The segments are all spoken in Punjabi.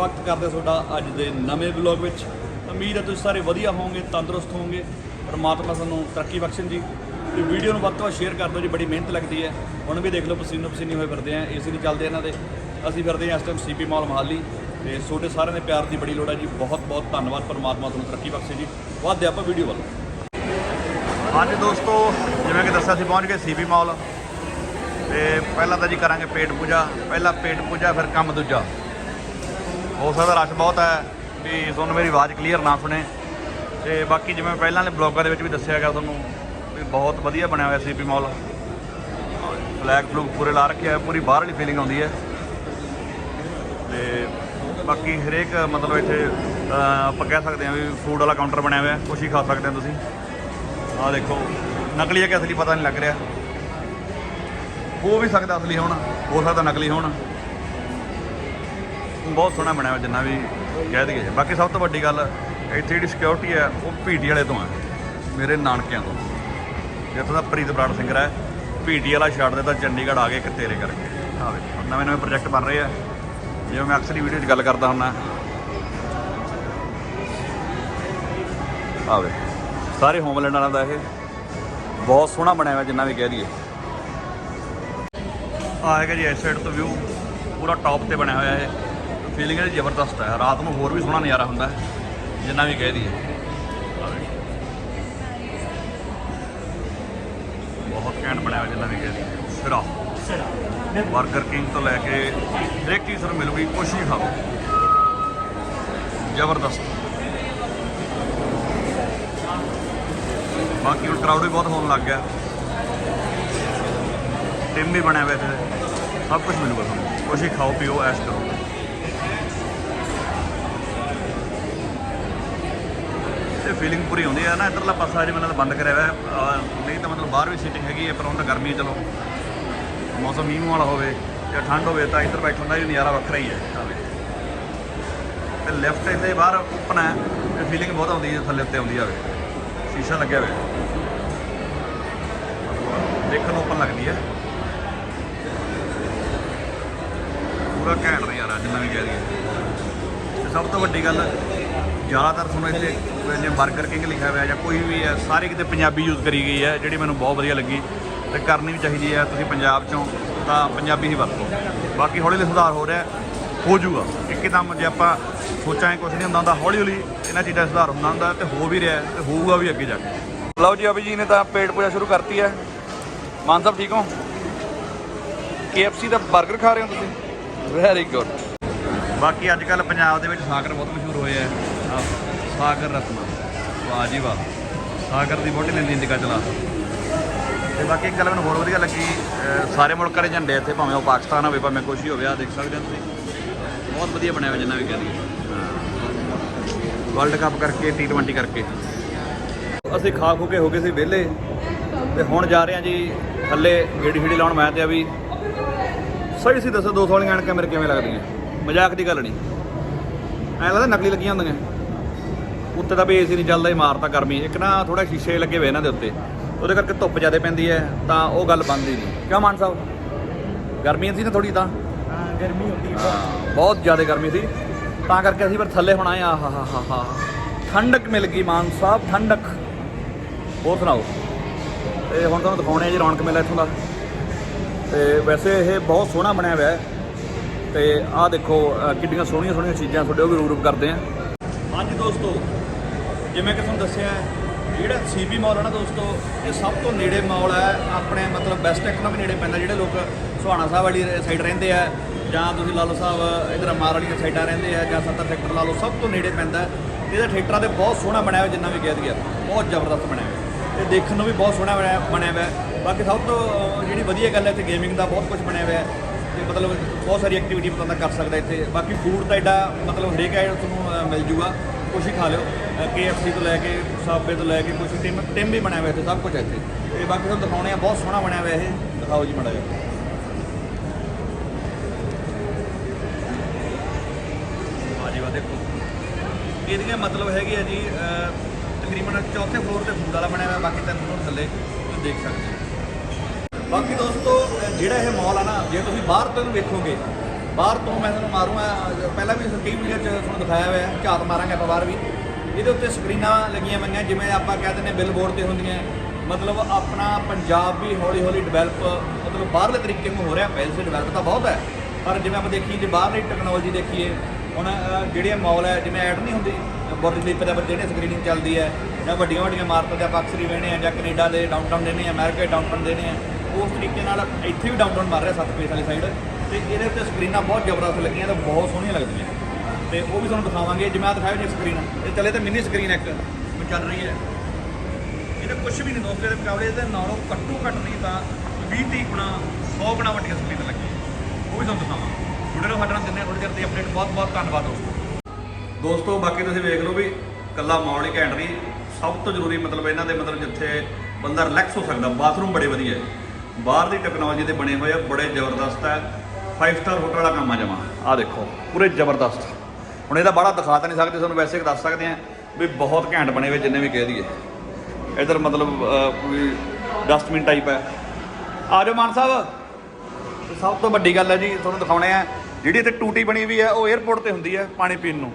ਸਵਾਗਤ ਕਰਦੇ ਤੁਹਾਡਾ ਅੱਜ ਦੇ ਨਵੇਂ ਵਲੌਗ ਵਿੱਚ। ਉਮੀਦ ਹੈ ਤੁਸੀਂ ਸਾਰੇ ਵਧੀਆ ਹੋਵੋਗੇ, ਤੰਦਰੁਸਤ ਹੋਵੋਗੇ। ਪਰਮਾਤਮਾ ਤੁਹਾਨੂੰ ਤਰੱਕੀ ਬਖਸ਼ਣ ਜੀ। ਤੇ ਵੀਡੀਓ ਨੂੰ ਵੱਧ ਤੋਂ ਵੱਧ ਸ਼ੇਅਰ ਕਰ ਦਿਓ ਜੀ, ਬੜੀ ਮਿਹਨਤ ਲੱਗਦੀ ਹੈ। ਹੁਣ ਵੀ ਦੇਖ ਲਓ ਪਸੀਨੋ ਪਸੀਨੀ ਹੋਏ ਫਿਰਦੇ ਆ ਏਸੀ ਨਹੀਂ ਚੱਲਦੇ ਇਹਨਾਂ ਦੇ। ਅਸੀਂ ਫਿਰਦੇ ਹਾਂ ਇਸ ਟਾਈਮ ਸੀਪੀ ਮਾਲ ਮਹਾਲੀ। ਤੇ ਤੁਹਾਡੇ ਸਾਰਿਆਂ ਦੇ ਪਿਆਰ ਦੀ ਬੜੀ ਲੋੜ ਹੈ ਜੀ। ਬਹੁਤ ਬਹੁਤ ਧੰਨਵਾਦ ਪਰਮਾਤਮਾ ਤੁਹਾਨੂੰ ਤਰੱਕੀ ਬਖਸ਼ੇ ਜੀ। ਵਧਦੇ ਆਪਾਂ ਵੀਡੀਓ ਵੱਲ। ਹਾਂਜੀ ਦੋਸਤੋ, ਜਿਵੇਂ ਕਿ ਦੱਸਿਆ ਸੀ ਪਹੁੰਚ ਗਏ ਸੀਪੀ ਮਾਲ। ਤੇ ਪਹਿਲਾਂ ਤਾਂ ਜੀ ਕਰਾਂਗੇ ਪੇਟ ਪੂਜਾ। ਪਹਿਲਾਂ ਪੇਟ ਪੂਜਾ, ਫਿਰ ਕੰਮ ਦੂਜਾ। ਹੋ ਸਕਦਾ ਰਸ਼ ਬਹੁਤ ਹੈ ਵੀ ਤੁਹਾਨੂੰ ਮੇਰੀ ਆਵਾਜ਼ ਕਲੀਅਰ ਨਾ ਸੁਣੇ। ਤੇ ਬਾਕੀ ਜਿਵੇਂ ਪਹਿਲਾਂ ਵਾਲੇ ਬਲੌਗਾਂ ਦੇ ਵਿੱਚ ਵੀ ਦੱਸਿਆ ਗਿਆ ਤੁਹਾਨੂੰ ਵੀ ਬਹੁਤ ਵਧੀਆ ਬਣਿਆ ਹੋਇਆ ਸੀਪੀ ਮਾਲ ਫਲੈਗ ਫਲੂਗ ਪੂਰੇ ਲਾ ਰੱਖਿਆ ਹੈ ਪੂਰੀ ਬਾਹਰਲੀ ਫੀਲਿੰਗ ਆਉਂਦੀ ਹੈ। ਤੇ ਬਾਕੀ ਹਰੇਕ ਮਤਲਬ ਇੱਥੇ ਆਪਾਂ ਕਹਿ ਸਕਦੇ ਹਾਂ ਵੀ ਫੂਡ ਵਾਲਾ ਕਾਊਂਟਰ ਬਣਿਆ ਹੋਇਆ ਹੈ ਕੁਛ ਹੀ ਖਾ ਸਕਦੇ ਹੋ ਤੁਸੀਂ। ਆਹ ਦੇਖੋ, ਨਕਲੀ ਹੈ ਕਿ ਅਸਲੀ ਪਤਾ ਨਹੀਂ ਲੱਗ ਰਿਹਾ। ਹੋ ਵੀ ਸਕਦਾ ਅਸਲੀ ਹੋਣ, ਹੋ ਸਕਦਾ ਨਕਲੀ ਹੋਣ। ਬਹੁਤ ਸੋਹਣਾ ਬਣਿਆ ਹੋਇਆ, ਜਿੰਨਾ ਵੀ ਕਹਿ ਦਈਏ। ਬਾਕੀ ਸਭ ਤੋਂ ਵੱਡੀ ਗੱਲ, ਇੱਥੇ ਜਿਹੜੀ ਸਿਕਿਉਰਿਟੀ ਹੈ, ਉਹ ਪੀਟੀ ਵਾਲੇ ਤੋਂ ਹੈ। ਮੇਰੇ ਨਾਨਕਿਆਂ ਤੋਂ। ਜਿੱਥੋਂ ਦਾ ਪ੍ਰੀਤ ਬਰਾੜ ਸਿੰਗਰ ਹੈ। ਪੀਟੀ ਵਾਲਾ ਛੱਡ ਤਾਂ ਚੰਡੀਗੜ੍ਹ ਆ ਗਏ ਇੱਕ ਤੇਰੇ ਕਰਕੇ। ਆਵੇ ਨਵੇਂ ਨਵੇਂ ਪ੍ਰੋਜੈਕਟ ਬਣ ਰਹੇ ਆ। ਜਿਵੇਂ ਮੈਂ ਅਕਸਰ ਹੀ ਵੀਡੀਓ 'ਚ ਗੱਲ ਕਰਦਾ ਹੁੰਦਾ। ਆਹ ਸਾਰੇ ਹੋਮਲੈਂਡ ਵਾਲਾ ਦਾ ਇਹ ਬਹੁਤ ਸੋਹਣਾ ਬਣਿਆ ਹੋਇਆ, ਜਿੰਨਾ ਵੀ ਕਹਿ ਦਈਏ। ਆਏਗਾ ਜੀ, ਇਸ ਸਾਈਡ ਤੋਂ ਵਿਊ ਪੂਰਾ ਟੌਪ ਤੇ ਬਣਿਆ ਹੋਇਆ ਇਹ। ਫੀਲਿੰਗ ਇਹਦੀ ਜ਼ਬਰਦਸਤ ਹੈ। ਰਾਤ ਨੂੰ ਹੋਰ ਵੀ ਸੋਹਣਾ ਨਜ਼ਾਰਾ ਹੁੰਦਾ ਹੈ ਜਿੰਨਾ ਵੀ ਕਹਿ ਦਈਏ। ਆਹ ਵੇਖੋ। ਬਹੁਤ ਘੈਂਟ ਬਣਿਆ ਹੋਇਆ ਜਿੰਨਾ ਵੀ ਕਹਿ ਦਈਏ। ਸਿਰਾ। 버ਗਰ ਕਿੰਗ ਤੋਂ ਲੈ ਕੇ ਹਰੇਕ ਚੀਜ਼ ਤੁਹਾਨੂੰ ਮਿਲੂਗੀ ਕੁਛ ਹੀ ਖਾਓ। ਜ਼ਬਰਦਸਤ। ਬਾਕੀ ਹੁਣ ਕਰਾਊਡ ਵੀ ਬਹੁਤ ਹੋਣ ਲੱਗ ਗਿਆ। ਟਿਮ ਵੀ ਬਣਿਆ ਹੋਇਆ ਇੱਥੇ। ਸਭ ਕੁਝ ਮਿਲੂਗਾ ਤੁਹਾਨੂੰ। ਕੁਛ ਹੀ ਖਾਓ ਪੀਓ ਐਸ਼ ਕਰੋ। ਇਹ ਫੀਲਿੰਗ ਪੂਰੀ ਆਉਂਦੀ ਹੈ ਨਾ, ਇਧਰਲਾ ਪਾਸਾ ਜੇ ਮੈਨੂੰ ਬੰਦ ਕਰਿਆ ਹੋਇਆ। ਹੈ। ਨਹੀਂ ਤਾਂ ਮਤਲਬ ਬਾਹਰ ਵੀ ਸੀਟਿੰਗ ਹੈਗੀ ਹੈ ਪਰ ਹੁਣ ਤਾਂ ਗਰਮੀ ਹੈ ਚਲੋ। ਮੌਸਮ ਮੀਂਹ ਮੂੰਹ ਵਾਲਾ ਹੋਵੇ ਜਾਂ ਠੰਡ ਹੋਵੇ ਤਾਂ ਇੱਧਰ ਬੈਠਣ ਦਾ ਵੀ ਨਜ਼ਾਰਾ ਵੱਖਰਾ ਹੀ ਹੈ ਤੇ ਲੈਫਟ ਇੱਥੇ ਬਾਹਰ ਓਪਨ ਹੈ ਤੇ ਫੀਲਿੰਗ ਬਹੁਤ ਆਉਂਦੀ ਹੈ ਥੱਲੇ ਉੱਤੇ ਆਉਂਦੀ ਆਵੇ। ਸ਼ੀਸ਼ਾ ਲੱਗਿਆ ਹੋਇਆ। ਮਤਲਬ ਦੇਖਣ ਨੂੰ ਓਪਨ ਲੱਗਦੀ ਹੈ ਪੂਰਾ ਘੈਂਟ ਨਜ਼ਾਰਾ, ਜਿੰਨਾ ਵੀ ਕਹਿ ਦਈਏ। ਤੇ ਸਭ ਤੋਂ ਵੱਡੀ ਗੱਲ, ਜ਼ਿਆਦਾਤਰ ਤੁਹਾਨੂੰ ਇੱਥੇ ਜਿਵੇਂ 버ਗਰ ਕਿੰਗ ਲਿਖਿਆ ਹੋਇਆ ਜਾਂ ਕੋਈ ਵੀ ਹੈ, ਸਾਰੇ ਕਿਤੇ ਪੰਜਾਬੀ ਯੂਜ਼ ਕਰੀ ਗਈ ਹੈ, ਜਿਹੜੀ ਮੈਨੂੰ ਬਹੁਤ ਵਧੀਆ ਲੱਗੀ। ਤੇ ਕਰਨੀ ਵੀ ਚਾਹੀਦੀ ਹੈ, ਤੁਸੀਂ ਪੰਜਾਬ ਚੋਂ ਤਾਂ ਪੰਜਾਬੀ ਹੀ ਵਰਤੋ। ਬਾਕੀ ਹੌਲੀ ਹੌਲੀ ਸੁਧਾਰ ਹੋ ਰਿਹਾ, ਹੋ ਜਾਊਗਾ। ਇੱਕਦਮ ਜੇ ਆਪਾਂ ਸੋਚਾਂਗੇ ਕੁਝ ਨਹੀਂ ਹੁੰਦਾ ਹੁੰਦਾ ਹੌਲੀ ਹੌਲੀ ਇਹਨਾਂ ਚੀਜ਼ਾਂ 'ਚ ਸੁਧਾਰ ਹੁੰਦਾ ਹੁੰਦਾ ਤੇ ਹੋ ਵੀ ਰਿਹਾ ਹੈ ਤੇ ਹੋਊਗਾ ਵੀ ਅੱਗੇ ਜਾ ਕੇ। ਲਓ ਜੀ, ਅਭੀ ਜੀ ਨੇ ਤਾਂ ਪੇਟ ਪੂਜਾ ਸ਼ੁਰੂ ਕਰਤੀ ਹੈ। ਮਾਨ ਸਾਹਿਬ, ਠੀਕ ਹੋ? KFC ਦਾ 버ਗਰ ਖਾ ਰਹੇ ਹੋ ਤੁਸੀਂ? ਵੈਰੀ ਗੁੱਡ ਬਾਕੀ ਅੱਜ ਕੱਲ ਪੰਜਾਬ ਦੇ ਵਿੱਚ ਸਾਗਰ ਬਹੁਤ ਮਸ਼ਹੂਰ ਹੋਏ ਆ ਸਾਗਰ ਰਤਨਾ। ਵਾਹ ਜੀ ਵਾਹ। ਸਾਗਰ ਦੀ ਬੋਟੀ ਲੈਂਦੀ ਇੰਦਿਕਾ ਚਲਾ ਤੇ ਬਾਕੀ ਇੱਕ ਗੱਲ ਮੈਨੂੰ ਹੋਰ ਵਧੀਆ ਲੱਗੀ ਸਾਰੇ ਮੁਲਕਾਂ ਦੇ ਝੰਡੇ ਇੱਥੇ ਭਾਵੇਂ ਉਹ ਪਾਕਿਸਤਾਨ ਹੋਵੇ, ਭਾਵੇਂ ਕੁਛ ਹੀ ਹੋਵੇ ਆ ਦੇਖ ਸਕਦੇ ਹੋ ਤੁਸੀਂ। ਬਹੁਤ ਵਧੀਆ ਬਣਿਆ ਹੋਇਆ ਜਿੰਨਾ ਵੀ ਕਹਿ ਦਈਏ। ਵਰਲਡ ਕੱਪ ਕਰਕੇ T20 ਕਰਕੇ। ਅਸੀਂ ਖਾ ਖੂ ਕੇ ਹੋ ਗਏ ਸੀ ਵਿਹਲੇ। ਤੇ ਹੁਣ ਜਾ ਰਹੇ ਹਾਂ ਜੀ, ਥੱਲੇ ਗੇੜੀ ਛੇੜੀ ਲਾਉਣ। ਮੈਂ ਤੇ ਆ ਵੀ ਸਹੀ ਸੀ ਦੱਸੋ, ਦੋ ਵਾਲੀਆਂ ਐਨਕਾਂ ਮੇਰੇ ਕਿਵੇਂ ਲੱਗਦੀਆਂ? ਮਜ਼ਾਕ ਦੀ ਗੱਲ ਨਹੀਂ। ਐਂ ਲੱਗਦਾ ਨਕਲੀ ਲੱਗੀਆਂ ਹੁੰਦੀਆਂ। ਉੱਤੇ ਤਾਂ ਵੀ ਏਸੀ ਨਹੀਂ ਚੱਲਦਾ ਹੀ ਮਾਰਤਾ ਗਰਮੀ ਇੱਕ ਨਾ ਥੋੜਾ ਸ਼ੀਸ਼ੇ ਲੱਗੇ ਹੋਏ ਇਹਨਾਂ ਦੇ ਉੱਤੇ। ਉਹਦੇ ਕਰਕੇ ਧੁੱਪ ਜ਼ਿਆਦਾ ਪੈਂਦੀ ਹੈ ਤਾਂ ਉਹ ਗੱਲ ਬਣਦੀ ਨਹੀਂ। ਕਿਉਂ ਮਾਨ ਸਾਹਿਬ? ਗਰਮੀ ਸੀ ਨਾ ਥੋੜੀ ਤਾਂ। ਗਰਮੀ ਹੁੰਦੀ ਹਾਂ, ਬਹੁਤ ਜ਼ਿਆਦਾ ਗਰਮੀ ਸੀ। ਤਾਂ ਕਰਕੇ ਅਸੀਂ ਫਿਰ ਥੱਲੇ ਹੁਣ ਆਏ ਆ ਹਾ ਹਾ ਹਾ ਹਾ ਠੰਡਕ ਮਿਲ ਗਈ ਮਾਨ ਸਾਹਿਬ ਠੰਡਕ। ਹੋਰ ਸੁਣਾਓ? ਤੇ ਹੁਣ ਤੁਹਾਨੂੰ ਦਿਖਾਉਣੇ ਆ ਜੀ ਰੌਣਕ ਮੇਲਾ ਇੱਥੋਂ ਦਾ। ਤੇ ਵੈਸੇ ਇਹ ਬਹੁਤ ਸੋਹਣਾ ਬਣਿਆ ਹੋਇਆ ਹੈ। ਤੇ ਆਹ ਦੇਖੋ ਕਿੰਨੀਆਂ ਸੋਹਣੀਆਂ ਸੋਹਣੀਆਂ ਚੀਜ਼ਾਂ ਤੁਹਾਡੇ ਉਹ ਵੀ ਰੂਪ ਕਰਦੇ ਆ। ਹਾਂਜੀ ਦੋਸਤੋ ਜਿਵੇਂ ਕਿ ਤੁਹਾਨੂੰ ਦੱਸਿਆ ਹੈ, ਜਿਹੜਾ ਸੀਬੀ ਮਾਲ ਹੈ ਨਾ ਦੋਸਤੋ ਇਹ ਸਭ ਤੋਂ ਨੇੜੇ ਮਾਲ ਹੈ ਆਪਣੇ ਮਤਲਬ ਬੈਸਟ ਟੈਕ ਵੀ ਨੇੜੇ ਪੈਂਦਾ ਜਿਹੜੇ ਲੋਕ ਸੁਹਾਣਾ ਸਾਹਿਬ ਵਾਲੀ ਸਾਈਡ ਰਹਿੰਦੇ ਆ ਜਾਂ ਤੁਸੀਂ ਲਾਲੋ ਸਾਹਿਬ ਇਧਰ ਮਾਰ ਵਾਲੀ ਸਾਈਡਾਂ ਰਹਿੰਦੇ ਆ ਜਾਂ ਸੱਤਰ ਸੈਕਟਰ ਲਾ ਲਓ ਸਭ ਤੋਂ ਨੇੜੇ ਪੈਂਦਾ। ਹੈ। ਇਹਦਾ ਥੀਏਟਰਾਂ ਤੇ ਬਹੁਤ ਸੋਹਣਾ ਬਣਿਆ ਹੋਇਆ ਜਿੰਨਾ ਵੀ ਕਹਿ ਦਈਏ ਬਹੁਤ ਜ਼ਬਰਦਸਤ ਬਣਿਆ ਹੋਇਆ। ਤੇ ਦੇਖਣ ਨੂੰ ਵੀ ਬਹੁਤ ਸੋਹਣਾ ਬਣਿਆ ਬਣਿਆ ਹੋਇਆ। ਬਾਕੀ ਸਭ ਤੋਂ ਜਿਹੜੀ ਵਧੀਆ ਗੱਲ ਹੈ ਇੱਥੇ ਗੇਮਿੰਗ ਦਾ ਬਹੁਤ ਕੁਝ ਬਣਿਆ ਹੋਇਆ। ਹੈ ਤੇ ਮਤਲਬ ਬਹੁਤ ਸਾਰੀ ਐਕਟੀਵਿਟੀ ਬੰਦਾ ਕਰ ਸਕਦਾ ਇੱਥੇ। ਬਾਕੀ ਫੂਡ ਤਾਂ ਐਡਾ ਮਤਲਬ ਹਰੇਕ ਹੈ ਤੁਹਾਨੂੰ ਮਿਲ ਜੂਗਾ। ਕੁਛ ਹੀ ਖਾ ਲਿਓ। KFC ਤੋਂ ਲੈ ਕੇ ਸਾਬੇ ਤੋਂ ਲੈ ਕੇ ਕੁਛ ਟਿਮ ਟਿਮ ਵੀ ਬਣਿਆ ਹੋਇਆ ਇੱਥੇ, ਸਭ ਕੁਝ ਹੈ ਇੱਥੇ। ਤੇ ਬਾਕੀ ਤੁਹਾਨੂੰ ਦਿਖਾਉਣੇ ਆ, ਬਹੁਤ ਸੋਹਣਾ ਬਣਿਆ ਹੋਇਆ ਇਹ। ਦਿਖਾਓ ਜੀ ਮੜਾ ਜਿਹਾ। ਵਾਹ ਜੀ ਵਾਹ, ਦੇਖੋ। ਇਹਦੀਆਂ ਮਤਲਬ ਹੈਗੀ ਆ ਜੀ ਤਕਰੀਬਨ ਚੌਥੇ ਫਲੋਰ ਤੇ ਫੂਡ ਵਾਲਾ ਬਣਿਆ ਹੋਇਆ, ਬਾਕੀ ਤਿੰਨ ਫਲੋਰ ਥੱਲੇ ਤੁਸੀਂ ਦੇਖ ਸਕਦੇ ਹੋ। ਬਾਕੀ ਦੋਸਤੋ, ਜਿਹੜਾ ਇਹ ਮਾਲ ਆ ਨਾ, ਜੇ ਤੁਸੀਂ ਬਾਹਰ ਤੋਂ ਇਹਨੂੰ ਵੇਖੋਗੇ ਬਾਹਰ ਤੋਂ ਮੈਂ ਤੁਹਾਨੂੰ ਮਾਰੂੰਗਾ ਪਹਿਲਾਂ ਵੀ ਕਈ ਵੀਡੀਓ 'ਚ ਤੁਹਾਨੂੰ ਦਿਖਾਇਆ ਹੋਇਆ ਹੈ, ਝਾਤ ਮਾਰਾਂਗੇ ਆਪਾਂ ਬਾਹਰ ਵੀ। ਇਹਦੇ ਉੱਤੇ ਸਕਰੀਨਾਂ ਲੱਗੀਆਂ ਹੋਈਆਂ ਜਿਵੇਂ ਆਪਾਂ ਕਹਿ ਦਿੰਦੇ ਬਿੱਲ ਬੋਰਡ ਤੇ ਹੁੰਦੀਆਂ। ਮਤਲਬ ਆਪਣਾ ਪੰਜਾਬ ਵੀ ਹੌਲੀ ਹੌਲੀ ਡਿਵੈਲਪ ਮਤਲਬ ਬਾਹਰਲੇ ਤਰੀਕੇ ਨੂੰ ਹੋ ਰਿਹਾ ਵੈਸੇ ਡਿਵੈਲਪ ਤਾਂ ਬਹੁਤ ਹੈ। ਪਰ ਜਿਵੇਂ ਆਪਾਂ ਦੇਖੀਏ ਜੇ ਬਾਹਰਲੀ ਟੈਕਨੋਲੋਜੀ ਦੇਖੀਏ ਹੁਣ ਅਹ, ਜਿਹੜੇ ਮਾਲ ਹੈ ਜਿਵੇਂ ਐਡ ਨਹੀਂ ਹੁੰਦੀ ਬੁਰਜ ਖਲੀਫੇ ਪਰ ਜਿਹੜੇ ਸਕਰੀਨਿੰਗ ਚੱਲਦੀ ਹੈ ਜਾਂ ਵੱਡੀਆਂ ਵੱਡੀਆਂ ਇਮਾਰਤਾਂ ਦੇ ਆਪਾਂ ਅਕਸਰ ਹੀ ਵੇਖਦੇ ਆ ਜਾਂ ਕੈਨੇਡਾ ਦੇ ਡਾਊਨਟਾਊਨ ਦੇਣੇ ਆ ਅਮਰੀਕਾ ਦੇ ਡਾਊਨਟਾਊਨ ਦੇਣੇ ਆ ਉਸ ਤਰੀਕੇ ਨਾਲ ਇੱਥੇ ਵੀ ਡਾਊਨਟਾਊਨ ਮਾਰ ਰਿਹਾ ਸੱਤ ਪੇਸ ਵਾਲੀ ਸਾਈਡ ਤੇ ਇਹਦੇ ਉੱਤੇ ਸਕਰੀਨਾਂ ਬਹੁਤ ਜ਼ਬਰਦਸਤ ਲੱਗੀਆਂ ਤੇ ਬਹੁਤ ਸੋਹਣੀਆਂ ਲੱਗਦੀਆਂ। ਤੇ ਉਹ ਵੀ ਤੁਹਾਨੂੰ ਦਿਖਾਵਾਂਗੇ। ਜਿਵੇਂ ਆ ਦਿਖਾਇਆ ਜੀ ਸਕਰੀਨ ਇਹ ਚੱਲੇ ਤਾਂ ਮਿੰਨੀ ਸਕਰੀਨ ਇੱਕ ਚੱਲ ਰਹੀ ਹੈ। ਇਹਦੇ ਕੁਝ ਵੀ ਨਹੀਂ ਦੋਸਤੋ, ਇਹਦੇ ਮੁਕਾਬਲੇ ਇਹਦੇ ਨਾਲੋਂ ਘੱਟੋ ਘੱਟ ਨਹੀਂ ਤਾਂ 20 30 ਗੁਣਾ 100 ਗੁਣਾ ਵੱਡੀਆਂ ਸਕਰੀਨ ਲੱਗੀਆਂ। ਉਹ ਵੀ ਤੁਹਾਨੂੰ ਦਿਖਾਵਾਂਗੇ। ਜੁੜੇ ਰਹੋ ਸਾਡੇ ਨਾਲ ਜਿੰਨੇ ਥੋੜੀ ਦੇਰ ਦੀ ਅਪਡੇਟ ਬਹੁਤ ਬਹੁਤ ਧੰਨਵਾਦ ਦੋਸਤੋ। ਦੋਸਤੋ, ਬਾਕੀ ਤੁਸੀਂ ਵੇਖ ਲਓ ਵੀ ਕੱਲਾ ਮਾਹੌਲ ਹੀ ਘੈਂਟ ਨਹੀਂ, ਸਭ ਤੋਂ ਜ਼ਰੂਰੀ ਮਤਲਬ ਇਹਨਾਂ ਦੇ ਮਤਲਬ ਜਿੱਥੇ ਬੰਦਾ ਰਿਲੈਕਸ ਹੋ ਸਕਦਾ ਬਾਥਰੂਮ ਬੜੇ ਵਧੀਆ ਹੈ। ਬਾਹਰ ਦੀ ਟੈਕਨੋਲੋਜੀ ਦੇ ਬਣੇ ਹੋਏ ਆ, ਬੜੇ ਜ਼ਬਰਦਸਤ ਹੈ। ਫਾਈਵ ਸਟਾਰ ਹੋਟਲ ਵਾਲਾ ਕੰਮ ਆ ਜਮਾ। ਆ ਦੇਖੋ, ਪੂਰੇ ਜ਼ਬਰਦਸਤ। ਹੁਣ ਇਹਦਾ ਬੜਾ ਦਿਖਾ ਤਾਂ ਨਹੀਂ ਸਕਦੇ, ਤੁਹਾਨੂੰ ਵੈਸੇ ਦੱਸ ਸਕਦੇ ਆ ਵੀ ਬਹੁਤ ਘੈਂਟ ਬਣੇ ਹੋਏ ਜਿੰਨੇ ਵੀ ਕਹਿ ਦਈਏ। ਇਧਰ ਮਤਲਬ ਕੋਈ ਡਸਟਬਿਨ ਟਾਈਪ ਹੈ। ਆ ਜਾਓ ਮਾਨ ਸਾਹਿਬ। ਸਭ ਤੋਂ ਵੱਡੀ ਗੱਲ ਹੈ ਜੀ, ਤੁਹਾਨੂੰ ਦਿਖਾਉਣੇ ਆ, ਜਿਹੜੀ ਇੱਥੇ ਟੂਟੀ ਬਣੀ ਹੋਈ ਹੈ, ਉਹ 에어ਪੋਰਟ ਤੇ ਹੁੰਦੀ ਹੈ ਪਾਣੀ ਪੀਣ ਨੂੰ।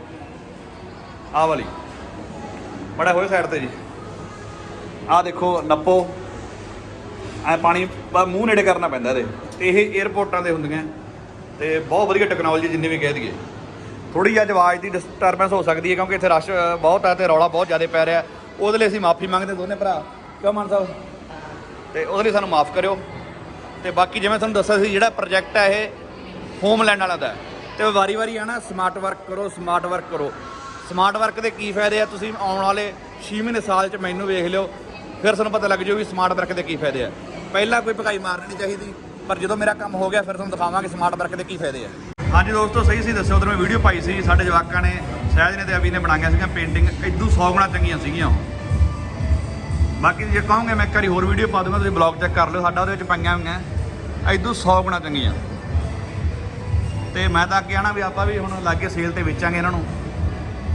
ਆ ਵਾਲੀ। ਬੜਾ ਹੋਏ ਸਾਈਡ ਤੇ ਜੀ। ਆ ਦੇਖੋ, ਨੱਪੋ। ਆ ਪਾਣੀ ਮੂੰਹ ਨੇੜੇ ਕਰਨਾ ਪੈਂਦਾ ਇਹਦੇ। ਇਹ 에어ਪੋਰਟਾਂ ਦੇ ਹੁੰਦੀਆਂ। ਤੇ ਬਹੁਤ ਵਧੀਆ ਟੈਕਨੋਲੋਜੀ ਜਿੰਨੀ ਵੀ ਕਹਿ ਦਈਏ। ਥੋੜੀ ਜਿਹੀ ਅੱਜ ਆਵਾਜ਼ ਦੀ ਡਿਸਟਰਬੈਂਸ ਹੋ ਸਕਦੀ ਹੈ ਕਿਉਂਕਿ ਇੱਥੇ ਰਸ਼ ਬਹੁਤ ਹੈ ਤੇ ਰੌਲਾ ਬਹੁਤ ਜ਼ਿਆਦਾ ਪੈ ਰਿਹਾ ਉਹਦੇ ਲਈ ਅਸੀਂ ਮਾਫੀ ਮੰਗਦੇ ਦੋਨੇ ਭਰਾ। ਕਿਉਂ ਮਾਨ ਸਾਹਿਬ? ਤੇ ਉਹਦੇ ਲਈ ਸਾਨੂੰ ਮਾਫ ਕਰਿਓ। ਤੇ ਬਾਕੀ ਜਿਵੇਂ ਤੁਹਾਨੂੰ ਦੱਸਿਆ ਸੀ, ਜਿਹੜਾ ਪ੍ਰੋਜੈਕਟ ਹੈ ਇਹ ਹੋਮਲੈਂਡ ਵਾਲਾ ਦਾ ਹੈ। ਤੇ ਵਾਰੀ-ਵਾਰੀ ਆਣਾ ਸਮਾਰਟ ਵਰਕ ਕਰੋ ਸਮਾਰਟ ਵਰਕ ਕਰੋ। ਸਮਾਰਟ ਵਰਕ ਦੇ ਕੀ ਫਾਇਦੇ ਆ? ਤੁਸੀਂ ਆਉਣ ਵਾਲੇ 6 ਮਹੀਨੇ ਸਾਲ ਚ ਮੈਨੂੰ ਵੇਖ ਲਿਓ, ਫਿਰ ਤੁਹਾਨੂੰ ਪਤਾ ਲੱਗ ਜਾਊ ਵੀ ਸਮਾਰਟ ਵਰਕ ਦੇ ਕੀ ਫਾਇਦੇ ਆ। ਪਹਿਲਾਂ ਕੋਈ ਭਗਾਈ ਮਾਰਨੀ ਨਹੀਂ ਚਾਹੀਦੀ। ਪਰ ਜਦੋਂ ਮੇਰਾ ਕੰਮ ਹੋ ਗਿਆ ਫਿਰ ਤੁਹਾਨੂੰ ਦਿਖਾਵਾਂਗੇ ਸਮਾਰਟ ਵਰਕ ਦੇ ਕੀ ਫਾਇਦੇ ਆ। ਹਾਂਜੀ ਦੋਸਤੋ ਸਹੀ ਸੀ ਦੱਸਿਓ ਉਧਰ ਮੈਂ ਵੀਡੀਓ ਪਾਈ ਸੀ ਸਾਡੇ ਜਵਾਕਾਂ ਨੇ ਸਹਿਜ ਨੇ ਤੇ ਅਵੀ ਨੇ ਬਣਾਈਆਂ ਸੀਗੀਆਂ ਪੇਂਟਿੰਗ ਇਦੋਂ 100 ਗੁਣਾ ਚੰਗੀਆਂ ਸੀਗੀਆਂ ਉਹ। ਬਾਕੀ ਜੇ ਕਹੋਗੇ ਮੈਂ ਇੱਕ ਵਾਰੀ ਹੋਰ ਵੀਡੀਓ ਪਾ ਦੂੰਗਾ ਤੁਸੀਂ ਬਲੌਗ ਚੈੱਕ ਕਰ ਲਿਓ ਸਾਡਾ ਉਹਦੇ ਵਿੱਚ ਪਾਈਆਂ ਹੋਈਆਂ ਇਦੋਂ 100 ਗੁਣਾ ਚੰਗੀਆਂ। ਤੇ ਮੈਂ ਤਾਂ ਅੱਗੇ ਆਣਾ ਵੀ ਆਪਾਂ ਵੀ ਹੁਣ ਲਾਗੇ ਸੇਲ ਤੇ ਵੇਚਾਂਗੇ ਇਹਨਾਂ ਨੂੰ।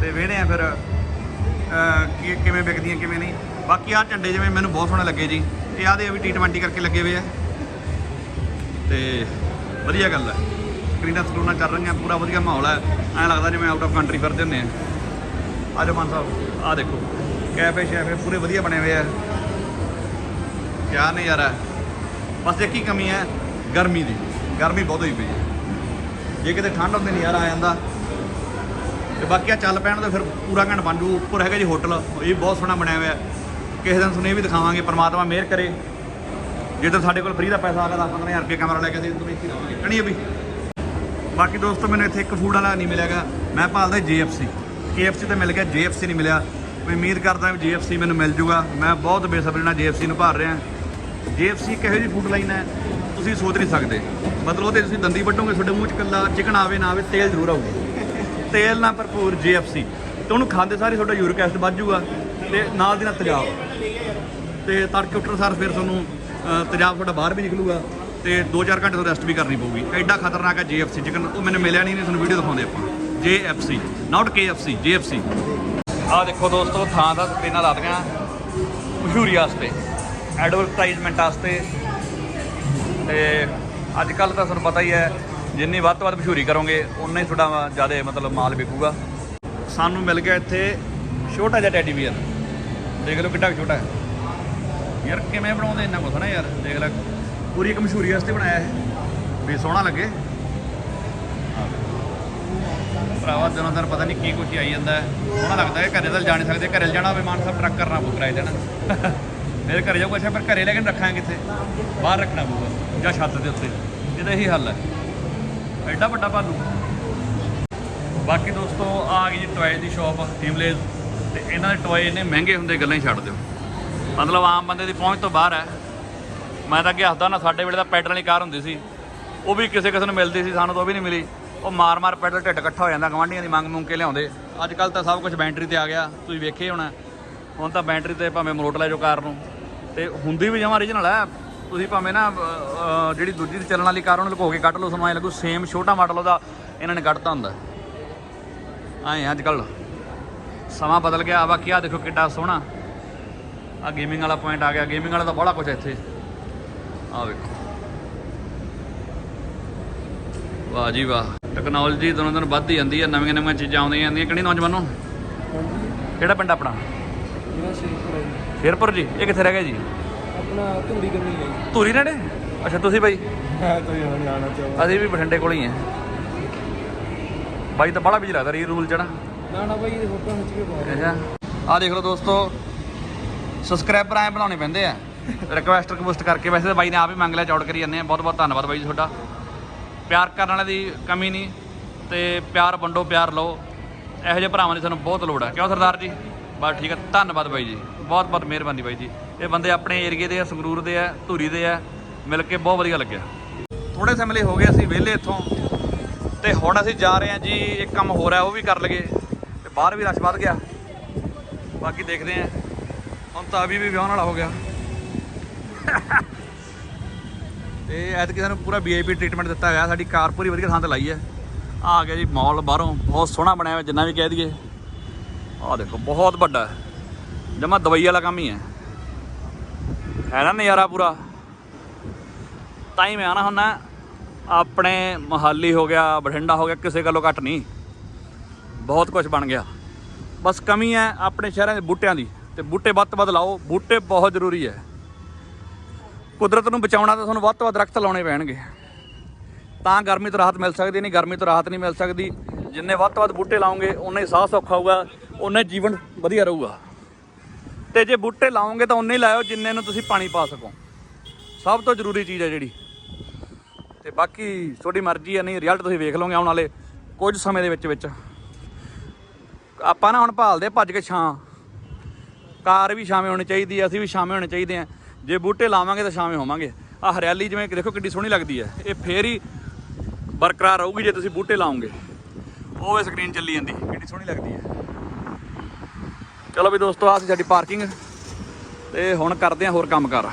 ਤੇ ਵੇਹਦੇ ਆ ਫਿਰ ਅਹ, ਕਿਵੇਂ ਵਿਕਦੀਆਂ ਕਿਵੇਂ ਨਹੀਂ। ਬਾਕੀ ਆ ਝੰਡੇ ਜਿਵੇਂ ਮੈਨੂੰ ਬਹੁਤ ਸੋਹਣੇ ਲੱਗੇ ਜੀ। ਇਹ ਆਦੇ ਵੀ T20 ਕਰਕੇ ਲੱਗੇ ਹੋਏ ਆ। ਤੇ ਵਧੀਆ ਗੱਲ ਹੈ। ਸਕਰੀਨਾਂ ਸਕਰੂਨਾਂ ਚੱਲ ਰਹੀਆਂ ਪੂਰਾ ਵਧੀਆ ਮਾਹੌਲ ਹੈ। ਐਂ ਲੱਗਦਾ ਜਿਵੇਂ ਆਊਟ ਆਫ ਕੰਟਰੀ ਫਿਰਦੇ ਹੁੰਦੇ ਆ। ਆ ਜਾਓ ਮਾਨ ਸਾਹਿਬ, ਆ ਦੇਖੋ। ਕੈਫੇ ਸ਼ੈਫੇ ਪੂਰੇ ਵਧੀਆ ਬਣੇ ਹੋਏ ਆ। ਕਿਆ ਨਜ਼ਾਰਾ ਹੈ। ਬਸ ਇੱਕ ਹੀ ਕਮੀ ਹੈ, ਗਰਮੀ ਦੀ। ਗਰਮੀ ਬਹੁਤ ਹੋਈ ਪਈ ਹੈ। ਜੇ ਕਿਤੇ ਠੰਡ ਹੁੰਦੀ, ਨਜ਼ਾਰਾ ਆ ਜਾਂਦਾ। ਤੇ ਬਾਕੀ ਆ ਚੱਲ ਪੈਣ ਤਾਂ ਫਿਰ ਪੂਰਾ ਘੰਟ ਬਣ ਜੂ। ਉੱਪਰ ਹੈਗਾ ਜੀ ਹੋਟਲ ਇਹ ਵੀ ਬਹੁਤ ਸੋਹਣਾ ਬਣਿਆ ਹੋਇਆ। ਕਿਸੇ ਦਿਨ ਤੁਹਾਨੂੰ ਇਹ ਵੀ ਦਿਖਾਵਾਂਗੇ, ਪਰਮਾਤਮਾ ਮਿਹਰ ਕਰੇ। ਜੇ ਤਾਂ ਸਾਡੇ ਕੋਲ ਫ੍ਰੀ ਦਾ ਪੈਸਾ ਆ ਗਿਆ 10-15000 ਰੁਪਏ ਕੈਮਰਾ ਲੈ ਕੇ ਅਸੀਂ ਤੁਹਾਨੂੰ ਇੱਥੇ ਹੀ ਰਹਾਂਗੇ ਕਣੀ ਵੀ ਬਾਕੀ ਦੋਸਤੋ, ਮੈਨੂੰ ਇੱਥੇ ਇੱਕ ਫੂਡ ਵਾਲਾ ਨਹੀਂ ਮਿਲਿਆਗਾ। ਮੈਂ ਭਾਲਦਾ JFC KFC ਤੇ ਮਿਲ ਗਿਆ JFC ਨਹੀਂ ਮਿਲਿਆ। ਮੈਂ ਉਮੀਦ ਕਰਦਾ ਵੀ JFC ਮੈਨੂੰ ਮਿਲ ਜੂਗਾ। ਮੈਂ ਬਹੁਤ ਬੇਸਬਰੀ ਨਾਲ JFC ਨੂੰ ਭਾਲ ਰਿਹਾ। JFC ਕਿਹੋ ਜਿਹੀ ਫੂਡ ਲਾਈਨ ਹੈ? ਤੁਸੀਂ ਸੋਚ ਨਹੀਂ ਸਕਦੇ। ਮਤਲਬ ਉਹਦੇ ਤੁਸੀਂ ਦੰਦੀ ਵੱਟੋਗੇ ਤੁਹਾਡੇ ਮੂੰਹ 'ਚ ਕੱਲਾ ਚਿਕਨ ਆਵੇ, ਨਾ ਆਵੇ, ਤੇਲ ਜ਼ਰੂਰ ਆਊਗਾ। ਤੇਲ ਨਾਲ ਭਰਪੂਰ JFC ਤੇ ਉਹਨੂੰ ਖਾਂਦੇ ਸਾਰੇ ਤੁਹਾਡਾ ਯੂਰਿਕ ਐਸਿਡ ਵੱਧ ਜੂਗਾ। ਤੇ ਨਾਲ ਦੀ ਨਾਲ ਤੇਜ਼ਾਬ ਤੇ ਤੜਕੇ ਉੱਠਣ ਸਾਰ ਫਿਰ ਤੁਹਾਨੂੰ ਤੇਜ਼ਾਬ ਤੁਹਾਡਾ ਬਾਹਰ ਵੀ ਨਿਕਲੂਗਾ ਤੇ 2-4 ਘੰਟੇ ਤੋਂ ਰੈਸਟ ਵੀ ਕਰਨੀ ਪਊਗੀ। ਐਡਾ ਖਤਰਨਾਕ ਹੈ JFC ਚਿਕਨ ਉਹ ਮੈਨੂੰ ਮਿਲਿਆ ਨਹੀਂ ਨਹੀਂ ਤੁਹਾਨੂੰ ਵੀਡੀਓ ਦਿਖਾਉਂਦੇ ਆਪਾਂ। JFC ਨਾਟ KFC JFC ਆਹ ਦੇਖੋ ਦੋਸਤੋ, ਥਾਂ ਦਾ ਸਕਰੀਨਾਂ ਲਾ ਦਿੱਤੀਆਂ ਮਸ਼ਹੂਰੀ ਵਾਸਤੇ ਐਡਵਰਟਾਈਜ਼ਮੈਂਟ ਵਾਸਤੇ। ਤੇ ਅੱਜ ਕੱਲ ਤਾਂ ਤੁਹਾਨੂੰ ਪਤਾ ਹੀ ਹੈ, ਜਿੰਨੀ ਵੱਧ ਤੋਂ ਵੱਧ ਮਸ਼ਹੂਰੀ ਕਰੋਗੇ ਉਨਾ ਹੀ ਤੁਹਾਡਾ ਜ਼ਿਆਦਾ ਮਤਲਬ ਮਾਲ ਵਿਕੂਗਾ। ਸਾਨੂੰ ਮਿਲ ਗਿਆ ਇੱਥੇ ਛੋਟਾ ਜਿਹਾ ਟੈਡੀ ਬੀਅਰ ਦੇਖ ਲਓ ਕਿੱਡਾ ਕੁ ਛੋਟਾ ਹੈ। ਯਾਰ ਕਿਵੇਂ ਬਣਾਉਂਦੇ ਇੰਨਾ ਕੁਛ ਨਾ ਯਾਰ, ਦੇਖ ਲੈ, ਪੂਰੀ ਇੱਕ ਮਸ਼ਹੂਰੀ ਵਾਸਤੇ ਬਣਾਇਆ ਇਹ। ਵੀ ਸੋਹਣਾ ਲੱਗੇ। ਭਰਾਵਾ, ਦਿਨੋਂ ਦਿਨ ਪਤਾ ਨਹੀਂ ਕੀ ਕੁਛ ਆਈ ਜਾਂਦਾ ਹੈ। ਸੋਹਣਾ ਲੱਗਦਾ ਹੈ ਘਰੇ ਤਾਂ ਜਾ ਨਹੀਂ ਸਕਦੇ, ਘਰੇ ਜਾਣਾ ਹੋਵੇ ਸਾਹਿਬ ਟਰੱਕ ਕਰਨਾ ਪਊ ਕਿਰਾਏ ਦੇਣਾ। ਫਿਰ ਘਰੇ ਜਾਊਗਾ, ਅੱਛਾ, ਫਿਰ ਘਰੇ ਲੈ ਕੇ ਰੱਖਾਂਗੇ ਕਿੱਥੇ? ਬਾਹਰ ਰੱਖਣਾ ਪਊਗਾ, ਜਾਂ ਛੱਤ ਦੇ ਉੱਤੇ। ਇਹਦਾ ਇਹੀ ਹੱਲ ਹੈ। ਐਡਾ ਵੱਡਾ ਭਾਲੂ। ਬਾਕੀ ਦੋਸਤੋ, ਆ ਗਈ ਜੀ ਟੋਏ ਦੀ ਸ਼ਾਪ ਹਿਮਲੇਜ਼ ਤੇ ਇਹਨਾਂ ਦੇ ਟੋਏ ਇੰਨੇ ਮਹਿੰਗੇ ਹੁੰਦੇ, ਗੱਲਾਂ ਹੀ ਛੱਡ ਦਿਓ। ਮਤਲਬ ਆਮ ਬੰਦੇ ਦੀ ਪਹੁੰਚ ਤੋਂ ਬਾਹਰ ਹੈ। ਮੈਂ ਤਾਂ ਅੱਗੇ ਹੱਸਦਾ ਨਾ ਸਾਡੇ ਵੇਲੇ ਤਾਂ ਪੈਡਲ ਵਾਲੀ ਕਾਰ ਹੁੰਦੀ ਸੀ। ਉਹ ਵੀ ਕਿਸੇ ਕਿਸੇ ਨੂੰ ਮਿਲਦੀ ਸੀ, ਸਾਨੂੰ ਤਾਂ ਉਹ ਵੀ ਨਹੀਂ ਮਿਲੀ। ਉਹ ਮਾਰ ਮਾਰ ਪੈਡਲ ਢਿੱਡ ਇਕੱਠਾ ਹੋ ਜਾਂਦਾ, ਗਵਾਂਢੀਆਂ ਦੀ ਮੰਗ ਮੁੰਗ ਕੇ ਲਿਆਉਂਦੇ। ਅੱਜ ਕੱਲ ਤਾਂ ਸਭ ਕੁਝ ਬੈਟਰੀ ਤੇ ਆ ਗਿਆ, ਤੁਸੀਂ ਵੇਖੇ ਹੋਣਾ। ਹੁਣ ਤਾਂ ਬੈਟਰੀ ਤੇ ਭਾਵੇਂ ਮੋਟ ਲੈ ਜਾਓ ਕਾਰ ਨੂੰ। ਤੇ ਹੁੰਦੀ ਵੀ ਜਮਾਂ origignal ਹੈ। ਤੁਸੀਂ ਭਾਵੇਂ ਨਾ ਜਿਹੜੀ ਦੂਜੀ ਦੀ ਚੱਲਣ ਵਾਲੀ ਕਾਰ ਉਹਨੂੰ ਲੁਕੋ ਕੇ ਕੱਢ ਲਓ ਸਮਾਂ ਲੱਗੂ ਸੇਮ ਛੋਟਾ ਮਾਡਲ ਉਹਦਾ ਇਹਨਾਂ ਨੇ ਕੱਢਤਾ ਹੁੰਦਾ। ਐਂ ਅੱਜ ਕੱਲ ਸਮਾਂ ਬਦਲ ਗਿਆ ਬਾਕੀ ਆ ਦੇਖੋ ਕਿੱਡਾ ਸੋਹਣਾ। ਆ ਗੇਮਿੰਗ ਵਾਲਾ ਪੁਆਇੰਟ ਆ ਗਿਆ। ਗੇਮਿੰਗ ਵਾਲਾ ਤਾਂ ਬੜਾ ਕੁਝ ਇੱਥੇ। ਆ ਵੇਖੋ। ਵਾਹ ਜੀ ਵਾਹ। ਟੈਕਨੋਲੋਜੀ ਦਿਨੋਂ ਦਿਨ ਵੱਧਦੀ ਜਾਂਦੀ ਹੈ ਨਵੀਆਂ ਨਵੀਆਂ ਚੀਜ਼ਾਂ ਆਉਂਦੀਆਂ ਜਾਂਦੀਆਂ। ਕਿਹੜੀ ਨੌਜਵਾਨੋ? ਕਿਹੜਾ ਪਿੰਡ ਆਪਣਾ? ਜਿਹੜਾ। ਸ਼ੇਰਪੁਰ ਜੀ। ਇਹ ਕਿੱਥੇ ਰਹਿ ਗਿਆ ਜੀ? ਆਪਣਾ ਧੂੜੀ ਕਰਨੀ ਹੈ। ਧੂਰੀ ਨੇੜੇ? ਅੱਛਾ ਤੁਸੀਂ ਬਾਈ? ਅਸੀਂ ਵੀ ਬਠਿੰਡੇ ਕੋਲ ਹੀ ਆ। ਬਾਈ ਤਾਂ ਬੜਾ ਬਿਜ਼ੀ ਲੱਗਦਾ ਰੀ ਰੂਲ ਚੜਾ ਨਾ ਨਾ ਬਾਈ ਇਹ ਫੋਟੋ ਖਿੱਚ ਕੇ ਪਾ ਅੱਛਾ। ਆ ਦੇਖ ਲਓ ਦੋਸਤੋ ਸਬਸਕ੍ਰਾਈਬਰ ਐ ਬਣਾਉਣੇ ਪੈਂਦੇ ਆ। ਰਿਕਵੈਸਟ ਰਿਕਵੈਸਟ ਕਰਕੇ ਵੈਸੇ ਤਾਂ ਬਾਈ ਨੇ ਆਪ ਹੀ ਮੰਗ ਲਿਆ, ਚੌੜ ਕਰੀ ਜਾਂਦੇ ਆ। ਬਹੁਤ ਬਹੁਤ ਧੰਨਵਾਦ ਬਾਈ ਜੀ ਤੁਹਾਡਾ। ਪਿਆਰ ਕਰਨ ਵਾਲੇ ਦੀ ਕਮੀ ਨਹੀਂ ਤੇ ਪਿਆਰ ਵੰਡੋ, ਪਿਆਰ ਲਓ। ਇਹੋ ਜਿਹੇ ਭਰਾਵਾਂ ਦੀ ਸਾਨੂੰ ਬਹੁਤ ਲੋੜ ਹੈ ਕਿਉਂ ਸਰਦਾਰ ਜੀ? ਬਸ ਠੀਕ ਹੈ ਧੰਨਵਾਦ ਬਾਈ ਜੀ। ਬਹੁਤ ਬਹੁਤ ਮਿਹਰਬਾਨੀ ਬਾਈ ਜੀ। ਇਹ ਬੰਦੇ ਆਪਣੇ ਏਰੀਏ ਦੇ ਆ, ਸੰਗਰੂਰ ਦੇ ਆ, ਧੂਰੀ ਦੇ ਆ। ਮਿਲ ਕੇ ਬਹੁਤ ਵਧੀਆ ਲੱਗਿਆ। ਥੋੜੇ ਸਮੇਂ ਲਈ ਹੋ ਗਏ ਅਸੀਂ ਵਿਹਲੇ ਇੱਥੋਂ। ਤੇ ਹੁਣ ਅਸੀਂ ਜਾ ਰਹੇ ਹਾਂ ਜੀ, ਇੱਕ ਕੰਮ ਹੋ ਰਿਹਾ ਉਹ ਵੀ ਕਰ ਲਈਏ। ਤੇ ਬਾਹਰ ਵੀ ਰਸ਼ ਵੱਧ ਗਿਆ। ਬਾਕੀ ਦੇਖਦੇ ਹਾਂ। ਹੁਣ ਤਾਂ ਅਭੀ ਵੀ ਵਿਆਹ ਵਾਲਾ ਹੋ ਗਿਆ। ਤੇ ਐਤਕੀ ਸਾਨੂੰ ਪੂਰਾ ਵੀਆਈਪੀ ਟ੍ਰੀਟਮੈਂਟ ਦਿੱਤਾ ਗਿਆ। ਸਾਡੀ ਕਾਰ ਪੂਰੀ ਵਧੀਆ ਥਾਂ ਤੇ ਲਾਈ ਹੈ। ਆ ਗਿਆ ਜੀ ਮਾਲ ਬਾਹਰੋਂ। ਬਹੁਤ ਸੋਹਣਾ ਬਣਿਆ ਹੋਇਆ, ਜਿੰਨਾ ਵੀ ਕਹਿ ਦਈਏ। ਆਹ ਦੇਖੋ, ਬਹੁਤ ਵੱਡਾ ਹੈ। ਜਮਾ ਦਵਾਈ ਵਾਲਾ ਕੰਮ ਹੀ ਹੈ। ਹੈ ਨਾ ਨਜ਼ਾਰਾ ਪੂਰਾ? ਤਾਂ ਹੀ ਮੈਂ ਆਣਾ ਹੁੰਦਾ। ਆਪਣੇ ਮਹਾਲੀ ਹੋ ਗਿਆ, ਬਠਿੰਡਾ ਹੋ ਗਿਆ, ਕਿਸੇ ਗੱਲੋਂ ਘੱਟ ਨਹੀਂ। ਬਹੁਤ ਕੁਝ ਬਣ ਗਿਆ। ਬਸ ਕਮੀ ਹੈ ਆਪਣੇ ਸ਼ਹਿਰਾਂ ਦੇ ਬੂਟਿਆਂ ਦੀ। ਤੇ ਬੂਟੇ ਵੱਧ ਤੋਂ ਵੱਧ ਲਾਓ, ਬੂਟੇ ਬਹੁਤ ਜ਼ਰੂਰੀ ਹੈ। ਕੁਦਰਤ ਨੂੰ ਬਚਾਉਣਾ ਤਾਂ ਤੁਹਾਨੂੰ ਵੱਧ ਤੋਂ ਵੱਧ ਦਰਖਤ ਲਾਉਣੇ ਪੈਣਗੇ। ਤਾਂ ਗਰਮੀ ਤੋਂ ਰਾਹਤ ਮਿਲ ਸਕਦੀ, ਨਹੀਂ ਗਰਮੀ ਤੋਂ ਰਾਹਤ ਨਹੀਂ ਮਿਲ ਸਕਦੀ। ਜਿੰਨੇ ਵੱਧ ਤੋਂ ਵੱਧ ਬੂਟੇ ਲਾਓਗੇ ਉਨਾ ਹੀ ਸਾਹ ਸੌਖਾ ਹੋਊਗਾ ਉਨਾ ਜੀਵਨ ਵਧੀਆ ਰਹੂਗਾ। ਤੇ ਜੇ ਬੂਟੇ ਲਾਓਗੇ ਤਾਂ ਉਨੇ ਹੀ ਲਾਇਓ ਜਿੰਨੇ ਨੂੰ ਤੁਸੀਂ ਪਾਣੀ ਪਾ ਸਕੋ। ਸਭ ਤੋਂ ਜ਼ਰੂਰੀ ਚੀਜ਼ ਹੈ ਜਿਹੜੀ। ਤੇ ਬਾਕੀ ਤੁਹਾਡੀ ਮਰਜ਼ੀ ਹੈ, ਨਹੀਂ ਰਿਜ਼ਲਟ ਤੁਸੀਂ ਵੇਖ ਲਓਗੇ ਆਉਣ ਵਾਲੇ ਕੁਝ ਸਮੇਂ ਦੇ ਵਿੱਚ ਵਿੱਚ। ਆਪਾਂ ਨਾ ਹੁਣ ਭਾਲਦੇ ਭੱਜ ਕੇ ਛਾਂ। ਕਾਰ ਵੀ ਛਾਵੇਂ ਹੋਣੀ ਚਾਹੀਦੀ ਹੈ, ਅਸੀਂ ਵੀ ਛਾਵੇਂ ਹੋਣੇ ਚਾਹੀਦੇ ਆ ਜੇ ਬੂਟੇ ਲਾਵਾਂਗੇ ਤਾਂ ਛਾਵੇਂ ਹੋਵਾਂਗੇ। ਆ ਹਰਿਆਲੀ ਜਿਵੇਂ ਕਿ ਦੇਖੋ ਕਿੱਡੀ ਸੋਹਣੀ ਲੱਗਦੀ ਹੈ। ਇਹ ਫੇਰ ਹੀ ਬਰਕਰਾਰ ਰਹੂਗੀ ਜੇ ਤੁਸੀਂ ਬੂਟੇ ਲਾਓਗੇ। ਉਹ ਵੇ ਸਕਰੀਨ ਚੱਲੀ ਜਾਂਦੀ ਕਿੰਨੀ ਸੋਹਣੀ ਲੱਗਦੀ ਹੈ। ਚਲੋ ਵੀ ਦੋਸਤੋ ਆ ਸੀ ਸਾਡੀ ਪਾਰਕਿੰਗ ਤੇ ਹੁਣ ਕਰਦੇ ਆ ਹੋਰ ਕੰਮ ਕਰ।